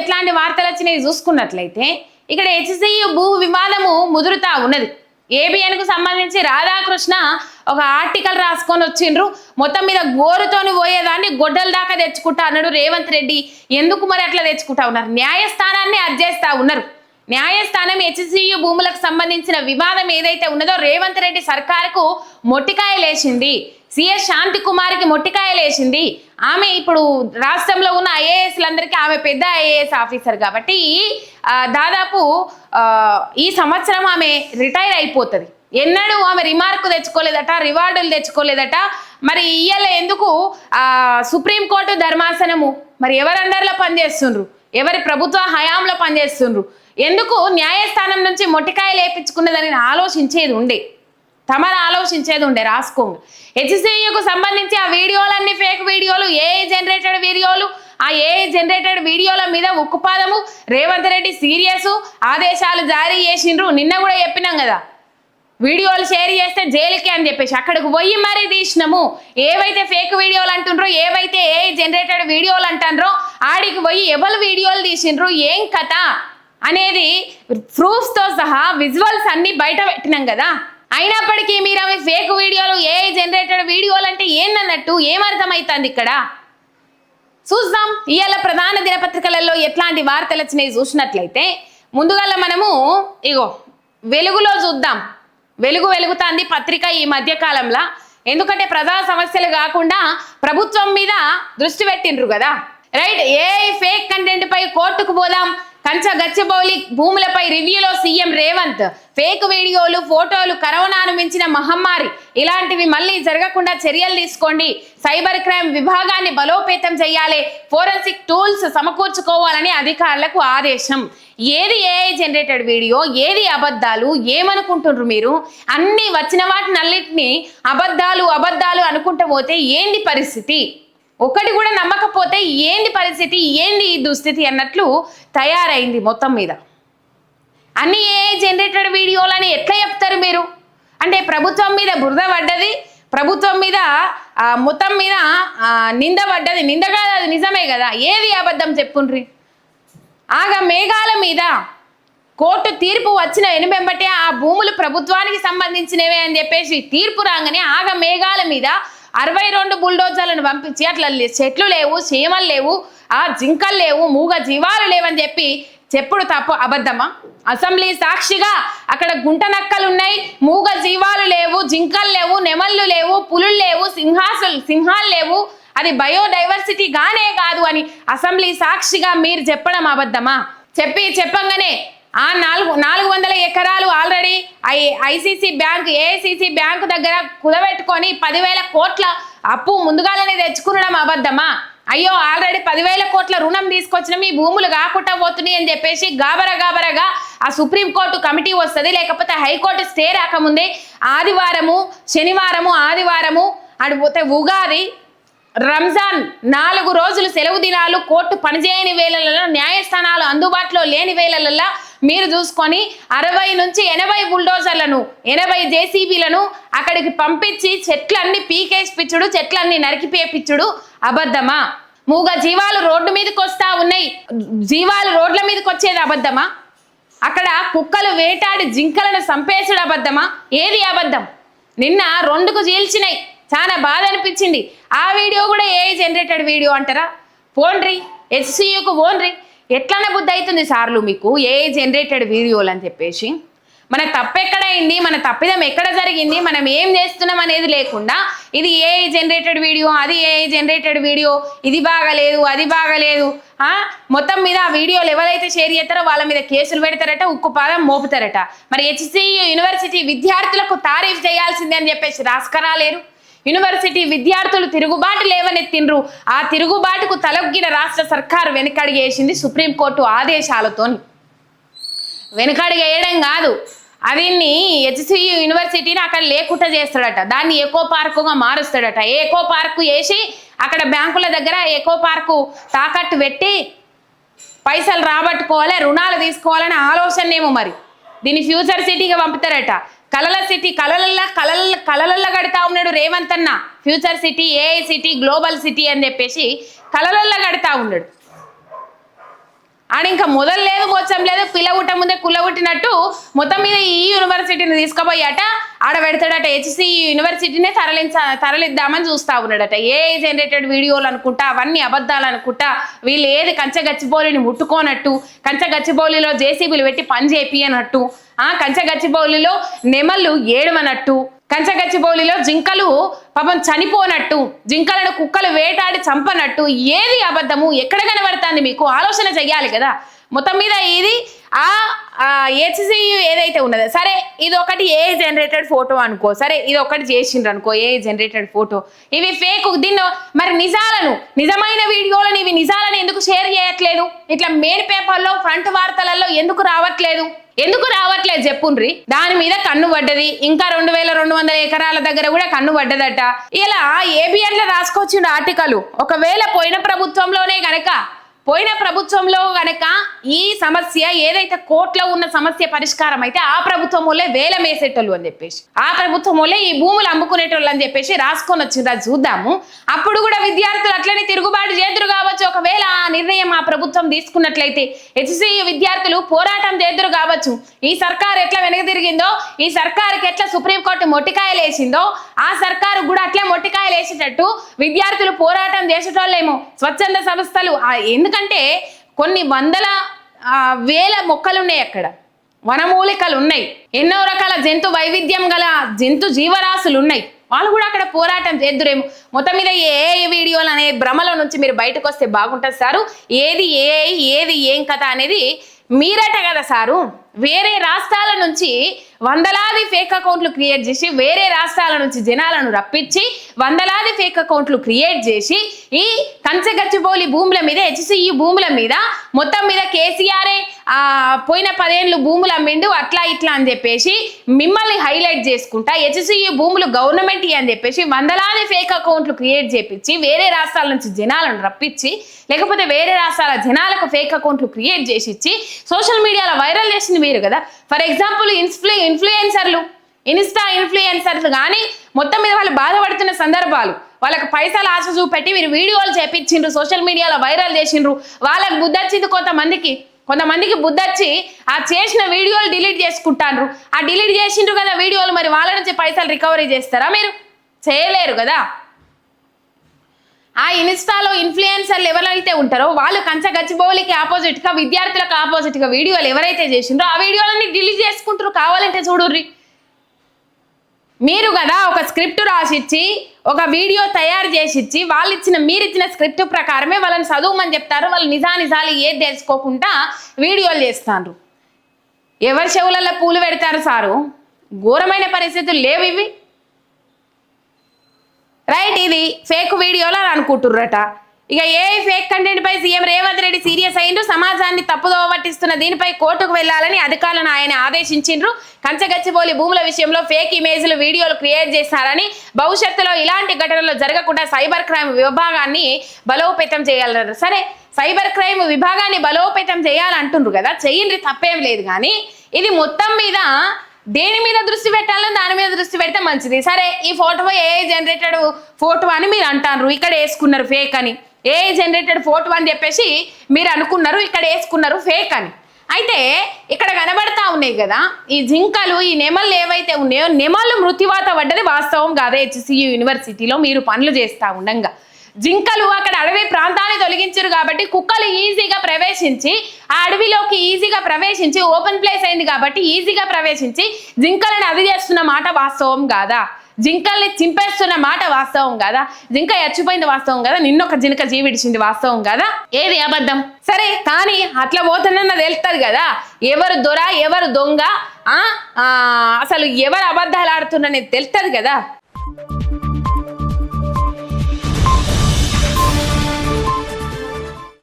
ఎట్లాంటి వార్తలు వచ్చినాయి చూసుకున్నట్లయితే ఇక్కడ హెచ్సియు భూ వివాదము ముదురుతా ఉన్నది. ABN కు సంబంధించి రాధాకృష్ణ ఒక ఆర్టికల్ రాసుకొని వచ్చిండ్రు. మొత్తం మీద గోరుతోని పోయేదాన్ని గొడ్డల దాకా తెచ్చుకుంటా అన్నాడు రేవంత్ రెడ్డి. ఎందుకు మరి అట్లా తెచ్చుకుంటా ఉన్నారు? న్యాయస్థానాన్ని అర్జేస్తా ఉన్నారు. న్యాయస్థానం హెచ్సియు భూములకు సంబంధించిన వివాదం ఏదైతే ఉన్నదో రేవంత్ రెడ్డి సర్కారుకు మొట్టికాయలేసింది. సిఎస్ శాంతి కుమార్కి మొట్టికాయలేసింది. ఆమె ఇప్పుడు రాష్ట్రంలో ఉన్న ఐఏఎస్లందరికీ ఆమె పెద్ద ఐఏఎస్ ఆఫీసర్ కాబట్టి దాదాపు ఈ సంవత్సరం ఆమె రిటైర్ అయిపోతుంది. ఎన్నడూ ఆమె రిమార్క్ తెచ్చుకోలేదట రివార్డులు తెచ్చుకోలేదట. మరి ఇయ్యాల ఎందుకు సుప్రీంకోర్టు ధర్మాసనము? మరి ఎవరు అండర్లో పనిచేస్తుండ్రు? ఎవరి ప్రభుత్వ హయాంలో పనిచేస్తుండ్రు? ఎందుకు న్యాయస్థానం నుంచి మొటికాయలు వేయించుకున్నదని ఆలోచించేది ఉండే. తమరు ఆలోచించేది ఉండే రాసుకోండి హెచ్సియుకు సంబంధించి ఆ వీడియోలన్నీ ఫేక్ వీడియోలు ఏ జనరేటెడ్ వీడియోలు ఆ ఏ జనరేటెడ్ వీడియోల మీద ఉక్కుపాదము. రేవంత్ రెడ్డి సీరియస్ ఆదేశాలు జారీ చేసిండ్రు. నిన్న కూడా చెప్పినాం కదా. వీడియోలు షేర్ చేస్తే జైలుకి అని చెప్పేసి. అక్కడికి పోయి మరీ తీసినాము. ఏవైతే ఫేక్ వీడియోలు అంటుండ్రో ఏవైతే ఏ జనరేటెడ్ వీడియోలు అంటారో ఆడికి పోయి ఎవరు వీడియోలు తీసిండ్రు? ఏం కథ? అనేది ప్రూఫ్స్తో సహా విజువల్స్ అన్నీ బయట పెట్టినాం కదా. అయినప్పటికీ మీరు అవి ఫేక్ వీడియోలు ఏ జనరేటెడ్ వీడియోలు అంటే ఏందన్నట్టు ఏమర్థమవుతుంది ఇక్కడ? చూద్దాం. ఇవాళ ప్రధాన దినపత్రికలలో ఎట్లాంటి వార్తలు వచ్చినాయి చూసినట్లయితే ముందుగా మనము ఇగో వెలుగులో చూద్దాం. వెలుగు వెలుగుతుంది పత్రిక ఈ మధ్య కాలంలో. ఎందుకంటే ప్రజా సమస్యలు కాకుండా ప్రభుత్వం మీద దృష్టి పెట్టిండ్రు కదా. రైట్ ఏ ఫేక్ కంటెంట్ పై కోర్టుకు పోదాం. కంచ గచ్చిబౌలి భూములపై రివ్యూలో సీఎం రేవంత్. ఫేక్ వీడియోలు ఫోటోలు కరోనాను మించిన మహమ్మారి. ఇలాంటివి మళ్ళీ జరగకుండా చర్యలు తీసుకోండి. సైబర్ క్రైమ్ విభాగాన్ని బలోపేతం చేయాలి. ఫోరెన్సిక్ టూల్స్ సమకూర్చుకోవాలని అధికారులకు ఆదేశం. ఏది ఏఐ జనరేటెడ్ వీడియో ఏది అబద్ధాలు ఏమనుకుంటుండ్రు మీరు? అన్ని వచ్చిన వాటిని అబద్ధాలు అబద్ధాలు అనుకుంటూ పోతే ఏంది పరిస్థితి? ఒకటి కూడా నమ్మకపోతే ఏంది పరిస్థితి? ఏంది ఈ దుస్థితి అన్నట్లు తయారైంది మొత్తం మీద. అన్ని ఏ జనరేటెడ్ వీడియోలని ఎట్లా చెప్తారు మీరు? అంటే ప్రభుత్వం మీద బురద పడ్డది ప్రభుత్వం మీద మొత్తం మీద నింద పడ్డది. నింద కాదు అది నిజమే కదా. ఏది అబద్ధం చెప్పుండ్రి? ఆగ మేఘాల మీద కోర్టు తీర్పు వచ్చిన ఎనుబెంబటే ఆ భూములు ప్రభుత్వానికి సంబంధించినవే అని చెప్పేసి తీర్పు రాగానే ఆగ మేఘాల మీద అరవై రెండు బుల్డోజర్లను పంపించి అట్లా చెట్లు లేవు చీమలు లేవు ఆ జింకలు లేవు మూగ జీవాలు లేవని చెప్పి చెప్పుడు తప్పు అబద్ధమా? అసెంబ్లీ సాక్షిగా అక్కడ గుంట నక్కలు ఉన్నాయి మూగ జీవాలు లేవు జింకలు లేవు నెమళ్ళు లేవు పులులు లేవు సింహాసులు సింహాలు లేవు. అది బయోడైవర్సిటీ గానే కాదు అని అసెంబ్లీ సాక్షిగా మీరు చెప్పడం అబద్ధమా? చెప్పి చెప్పంగానే ఆ నాలుగు నాలుగు వందల ఎకరాలు already I ICC bank AICC bank దగ్గర కుదబెట్టుకొని పదివేల కోట్ల అప్పు ముందుగాలనే తెచ్చుకునడం అబద్ధమా? అయ్యో ఆల్రెడీ పదివేల కోట్ల రుణం తీసుకొచ్చిన మీ భూములు కాకుండా పోతున్నాయి అని చెప్పేసి గాబర గాబరగా ఆ సుప్రీంకోర్టు కమిటీ వస్తుంది లేకపోతే హైకోర్టు స్టే రాకముందే ఆదివారము శనివారము ఆదివారము అడిపోతే ఉగాది రంజాన్ నాలుగు రోజులు సెలవు దినాలు కోర్టు పనిచేయని వేళలలో న్యాయస్థానాలు అందుబాటులో లేని వేళలలో మీరు చూసుకొని అరవై నుంచి ఎనభై బుల్డోజర్లను ఎనభై జేసీబీలను అక్కడికి పంపించి చెట్లన్నీ పీకేసి పిచ్చుడు చెట్లన్నీ నరికిపేపిచ్చుడు అబద్ధమా? మూగ జీవాలు రోడ్డు మీదకి వస్తా ఉన్నాయి. జీవాలు రోడ్ల మీదకి వచ్చేది అబద్ధమా? అక్కడ కుక్కలు వేటాడి జింకలను చంపేసుడు అబద్ధమా? ఏది అబద్ధం? నిన్న రెండుకు చీల్చినాయి చాలా బాధ అనిపించింది. ఆ వీడియో కూడా ఏ జనరేటెడ్ వీడియో అంటారా? పోన్రి. హెచ్సియుకు పోన్రి. ఎట్లనే బుద్ధి అవుతుంది సార్లు మీకు? ఏ జనరేటెడ్ వీడియోలు అని చెప్పేసి? మన తప్పు ఎక్కడైంది? మన తప్పిదం ఎక్కడ జరిగింది? మనం ఏం చేస్తున్నాం అనేది లేకుండా ఇది ఏ జనరేటెడ్ వీడియో అది ఏ జనరేటెడ్ వీడియో ఇది బాగలేదు అది బాగలేదు. మొత్తం మీద ఆ వీడియోలు ఎవరైతే షేర్ చేస్తారో వాళ్ళ మీద కేసులు పెడతారట ఉక్కు పాదం మోపుతారట. మరి హెచ్సియు యూనివర్సిటీ విద్యార్థులకు తారీఫ్ చేయాల్సిందే అని చెప్పేసి రాసుకరాలేరు యూనివర్సిటీ విద్యార్థులు తిరుగుబాటు లేవనెత్తిండ్రు ఆ తిరుగుబాటుకు తలొగ్గిన రాష్ట్ర సర్కారు వెనుకడిగేసింది సుప్రీంకోర్టు ఆదేశాలతోని. వెనుకడిగేయడం కాదు. అదిన్ని హెచ్సియు యూనివర్సిటీని అక్కడ లేకుండా చేస్తాడట. దాన్ని ఎకో పార్కుగా మారుస్తాడట. ఎకో పార్కు వేసి అక్కడ బ్యాంకుల దగ్గర ఎకో పార్కు తాకట్టు పెట్టి పైసలు రాబట్టుకోవాలి రుణాలు తీసుకోవాలనే ఆలోచనేమో మరి. దీన్ని ఫ్యూచర్ సిటీగా పంపుతారట. కలల సిటీ కలలల్లా కలల కలలల్లా కడతా ఉన్నాడు రేవంత్ అన్న. Future city AI city global city అని చెప్పేసి కలలల్లా కడతా ఉన్నాడు. ఆడ ఇంకా మొదలు లేదు మోచం లేదు పిల్ల ముందే కుల్లగుట్టినట్టు మొత్తం మీద ఈ యూనివర్సిటీని తీసుకుపోయాట. ఆడ పెడతాడట హెచ్సి యూనివర్సిటీనే తరలించ తరలిద్దామని చూస్తా ఉన్నాడట. ఏ జనరేటెడ్ వీడియోలు అనుకుంటా అవన్నీ అబద్ధాలు అనుకుంటా వీళ్ళు ఏది కంచె గచ్చిబౌలిని ముట్టుకోనట్టు కంచె గచ్చిబౌలిలో జేసీబీలు పెట్టి పని చేపియనట్టు ఆ కంచె గచ్చిబౌలిలో నెమళ్ళు ఏడమనట్టు కంచగచ్చిబౌలిలో జింకలు పాపం చనిపోనట్టు జింకలను కుక్కలు వేటాడి చంపనట్టు ఏది అబద్ధము? ఎక్కడ కనబడుతుంది మీకు? ఆలోచన చెయ్యాలి కదా. మొత్తం మీద ఇది ఆ హెచ్సి ఏదైతే ఉన్నదో సరే ఇది ఒకటి ఏ జనరేటెడ్ ఫోటో అనుకో సరే ఇది ఒకటి చేసిండ్రు అనుకో ఏ జనరేటెడ్ ఫోటో ఇవి ఫేక్ దీన్ని మరి నిజాలను నిజమైన వీడియోలను ఇవి నిజాలను ఎందుకు షేర్ చేయట్లేదు? ఇట్లా మెయిన్ పేపర్లో ఫ్రంట్ వార్తలలో ఎందుకు రావట్లేదు? ఎందుకు రావట్లేదు చెప్పుండ్రి? దాని మీద కన్ను పడ్డది. ఇంకా రెండు వేల రెండు వందల ఎకరాల దగ్గర కూడా కన్ను పడ్డదట. ఇలా ఏబిఎన్లో రాసుకొచ్చిన ఆర్టికల్ ఒకవేళ పోయిన ప్రభుత్వంలోనే గనక పోయిన ప్రభుత్వంలో గనక ఈ సమస్య ఏదైతే కోర్టులో ఉన్న సమస్య పరిష్కారం అయితే ఆ ప్రభుత్వం వల్లే వేల మేసేటోళ్ళు అని చెప్పేసి. ఆ ప్రభుత్వం వల్లే ఈ భూములు అమ్ముకునేటోళ్ళు అని చెప్పేసి రాసుకొని వచ్చింది అది చూద్దాము. అప్పుడు కూడా విద్యార్థులు అట్లనే తిరుగుబాటు చేదురు కావచ్చు. ఒకవేళ ఆ నిర్ణయం ఆ ప్రభుత్వం తీసుకున్నట్లయితే హెచ్సి విద్యార్థులు పోరాటం చేదురు కావచ్చు. ఈ సర్కార్ ఎట్లా వెనక తిరిగిందో ఈ సర్కారుకి ఎట్లా సుప్రీంకోర్టు మొట్టికాయలు వేసిందో ఆ సర్కారు కూడా అట్లే మొట్టికాయలు వేసేటట్టు విద్యార్థులు పోరాటం చేసేటోళ్ళేమో. స్వచ్ఛంద సంస్థలు ఎందుకు ఎందుకంటే కొన్ని వందల వేల మొక్కలు ఉన్నాయి అక్కడ. వనమూలికలు ఉన్నాయి ఎన్నో రకాల జంతు వైవిధ్యం గల జంతు జీవరాశులు ఉన్నాయి వాళ్ళు కూడా అక్కడ పోరాటం చేద్దురేమో. మొత్తం మీద ఏ వీడియోలు అనే భ్రమలో నుంచి మీరు బయటకు వస్తే బాగుంటుంది సారు. ఏది ఏ ఏది ఏం కథ అనేది మీరట కదా సారు. వేరే రాష్ట్రాల నుంచి వందలాది ఫేక్ అకౌంట్లు క్రియేట్ చేసి వేరే రాష్ట్రాల నుంచి జనాలను రప్పించి వందలాది ఫేక్ అకౌంట్లు క్రియేట్ చేసి ఈ కంచగచ్చిబౌలి భూముల మీద హెచ్సిఈ భూముల మీద మొత్తం మీద కేసీఆరే ఆ, పోయిన పదేళ్ళు భూములు అమ్మిండు అట్లా ఇట్లా అని చెప్పేసి మిమ్మల్ని హైలైట్ చేసుకుంటా హెచ్సిఈ భూములు గవర్నమెంట్ అని చెప్పేసి వందలాది ఫేక్ అకౌంట్లు క్రియేట్ చేపించి వేరే రాష్ట్రాల నుంచి జనాలను రప్పించి లేకపోతే వేరే రాష్ట్రాల జనాలకు ఫేక్ అకౌంట్లు క్రియేట్ చేసి ఇచ్చి సోషల్ మీడియాలో వైరల్ చేసింది మీరు కదా. ఫర్ ఎగ్జాంపుల్ ఇన్ఫ్లు ఇన్ఫ్లుయెన్సర్లు ఇన్స్టా ఇన్ఫ్లుయెన్సర్స్ కానీ మొత్తం మీద వాళ్ళు బాధపడుతున్న సందర్భాలు. వాళ్ళకి పైసలు ఆశ చూపెట్టి మీరు వీడియోలు చేపించిండ్రు సోషల్ మీడియాలో వైరల్ చేసిండ్రు. వాళ్ళకి బుద్ధి వచ్చింది కొంతమందికి. కొంతమందికి బుద్ధి వచ్చి ఆ చేసిన వీడియోలు డిలీట్ చేసుకుంటాండ్రు. ఆ డిలీట్ చేసిండ్రు కదా వీడియోలు మరి వాళ్ళ నుంచి పైసలు రికవరీ చేస్తారా మీరు? చేయలేరు కదా. ఆ ఇన్స్టాలో ఇన్ఫ్లుయెన్సర్లు ఎవరైతే ఉంటారో వాళ్ళు కంచ గచ్చిబౌలికి ఆపోజిట్గా విద్యార్థులకు ఆపోజిట్గా వీడియోలు ఎవరైతే చేసిండ్రో ఆ వీడియోలన్నీ డిలీట్ చేసుకుంటారు కావాలంటే చూడుర్రి. మీరు కదా ఒక స్క్రిప్ట్ రాసిచ్చి ఒక వీడియో తయారు చేసి ఇచ్చి వాళ్ళు ఇచ్చిన మీరు ఇచ్చిన స్క్రిప్ట్ ప్రకారమే వాళ్ళని చదువుమని చెప్తారు. వాళ్ళు నిజానిజాలు ఏది తెలుసుకోకుండా వీడియోలు చేస్తారు ఎవరి చెవులలో పూలు పెడతారు సారు? ఘోరమైన పరిస్థితులు లేవు ఇవి. రైట్ ఇది ఫేక్ వీడియోలు అని అనుకుంటుర్రట. ఇక ఏ ఫేక్ కంటెంట్ పై సీఎం రేవంత్ రెడ్డి సీరియస్ అయిండ్రు సమాజాన్ని తప్పుదోవ పట్టిస్తున్న దీనిపై కోర్టుకు వెళ్ళాలని అధికారులను ఆయన ఆదేశించిండ్రు. కంచగచ్చిబోలి భూముల విషయంలో ఫేక్ ఇమేజ్లు వీడియోలు క్రియేట్ చేశారని భవిష్యత్తులో ఇలాంటి ఘటనలు జరగకుండా సైబర్ క్రైమ్ విభాగాన్ని బలోపేతం చేయాలన్నారు. సరే సైబర్ క్రైమ్ విభాగాన్ని బలోపేతం చేయాలంటుండ్రు కదా. చెయ్యండి తప్పేం లేదు కానీ ఇది మొత్తం మీద దేని మీద దృష్టి పెట్టాలి? దృష్టి పెడితే మంచిది. సరే ఈ ఫోటో ఏ జనరేటెడ్ ఫోటో అని మీరు అంటారు ఇక్కడ వేసుకున్నారు ఫేక్ అని. ఏ జనరేటెడ్ ఫోటో అని చెప్పేసి మీరు అనుకున్నారు ఇక్కడ వేసుకున్నారు ఫేక్ అని. అయితే ఇక్కడ కనబడతా ఉన్నాయి కదా ఈ జింకలు ఈ నెమళ్ళు ఏవైతే ఉన్నాయో నెమళ్ళు మృతివాత పడ్డది వాస్తవం కాదే హెచ్సియు యూనివర్సిటీలో మీరు పనులు చేస్తా ఉండంగా. జింకలు అక్కడ అడవి ప్రాంతాన్ని తొలగించారు కాబట్టి కుక్కలు ఈజీగా ప్రవేశించి ఆ అడవిలోకి ఈజీగా ప్రవేశించి ఓపెన్ ప్లేస్ అయింది కాబట్టి ఈజీగా ప్రవేశించి జింకలను అది చేస్తున్న మాట వాస్తవం కాదా? జింకల్ని చింపేస్తున్న మాట వాస్తవం కదా? జింక చచ్చిపోయింది వాస్తవం కదా? నిన్నొక జింక జీవిడిచింది వాస్తవం కదా? ఏది అబద్ధం? సరే కానీ అట్లా పోతున్న తెలుస్తుంది కదా? ఎవరు దొర ఎవరు దొంగ అసలు ఎవరు అబద్ధాలు ఆడుతున్నారనేది తెలుస్తుంది కదా?